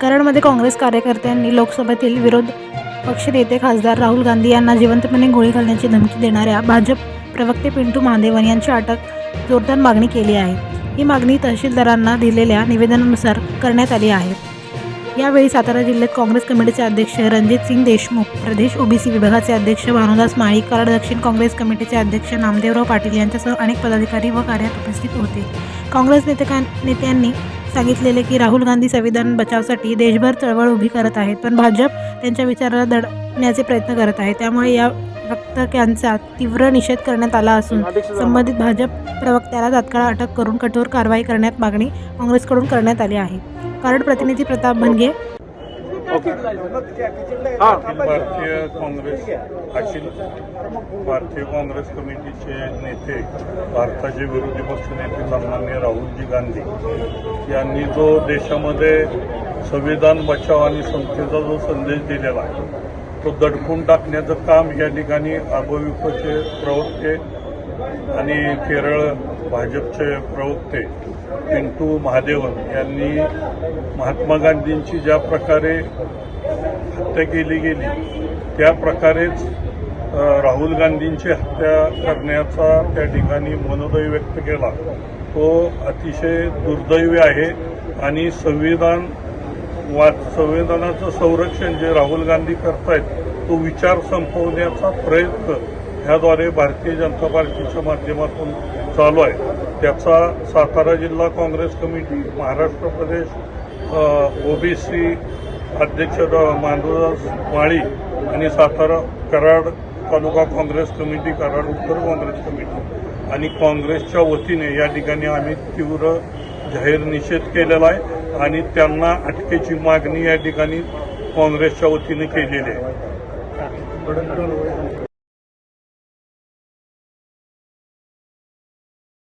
कराडमध्ये काँग्रेस कार्यकर्त्यांनी लोकसभेतील विरोध पक्षनेते खासदार राहुल गांधी यांना जिवंतपणे गोळी घालण्याची धमकी देणाऱ्या भाजप प्रवक्ते पिंटू महादेवन यांची अटक जोरदार मागणी केली आहे. ही मागणी तहसीलदारांना दिलेल्या निवेदनानुसार करण्यात आली आहे. यावेळी सातारा जिल्ह्यात काँग्रेस कमिटीचे अध्यक्ष रणजित सिंग देशमुख प्रदेश ओबीसी विभागाचे अध्यक्ष भानुदास माळी कराड दक्षिण काँग्रेस कमिटीचे अध्यक्ष नामदेवराव पाटील यांच्यासह अनेक पदाधिकारी व कार्यात उपस्थित होते. काँग्रेस नेते नेत्यांनी सांगितलेले की राहुल गांधी संविधान बचावासाठी देशभर चळवळ उभी करत आहेत पण भाजप त्यांच्या विचाराला दडण्याचे प्रयत्न करत आहे. त्यामुळे या वक्तव्यांचा तीव्र निषेध करण्यात आला असून संबंधित भाजप प्रवक्त्याला तात्काळ अटक करून कठोर कारवाई करण्यात मागणी काँग्रेसकडून करण्यात आली आहे. कारण प्रतिनिधी प्रताप भनगे भारतीय काँग्रेस अखिल भारतीय काँग्रेस कमिटीचे नेते भारताचे विरोधी पक्षनेते सन्मान्य राहुलजी गांधी यांनी जो देशामध्ये संविधान बचाव आणि संस्थेचा जो संदेश दिलेला आहे तो दडपून टाकण्याचं काम या ठिकाणी अभविपचे प्रवक्ते आणि केरळ भाजपचे प्रवक्ते पिंटू महादेवन यांनी महात्मा गांधींची ज्या प्रकारे हत्या केली गेली त्या प्रकारेच राहुल गांधींची हत्या करण्याचा त्या ठिकाणी मनोदय व्यक्त केला. तो अतिशय दुर्दैवी आहे आणि संविधान वा संविधानाचं संरक्षण जे राहुल गांधी करतायत तो विचार संपवण्याचा प्रयत्न ह्याद्वारे भारतीय जनता पार्टीच्या माध्यमातून चालू आहे त्याचा सातारा जिल्हा काँग्रेस कमिटी महाराष्ट्र प्रदेश ओबीसी अध्यक्ष डॉ. मांडुदास माळी आणि सातारा कराड तालुका काँग्रेस कमिटी कराड उत्तर काँग्रेस कमिटी आणि काँग्रेसच्या वतीने या ठिकाणी आम्ही तीव्र जाहीर निषेध केलेला आहे आणि त्यांना अटकेची मागणी या ठिकाणी काँग्रेसच्या वतीने केलेली आहे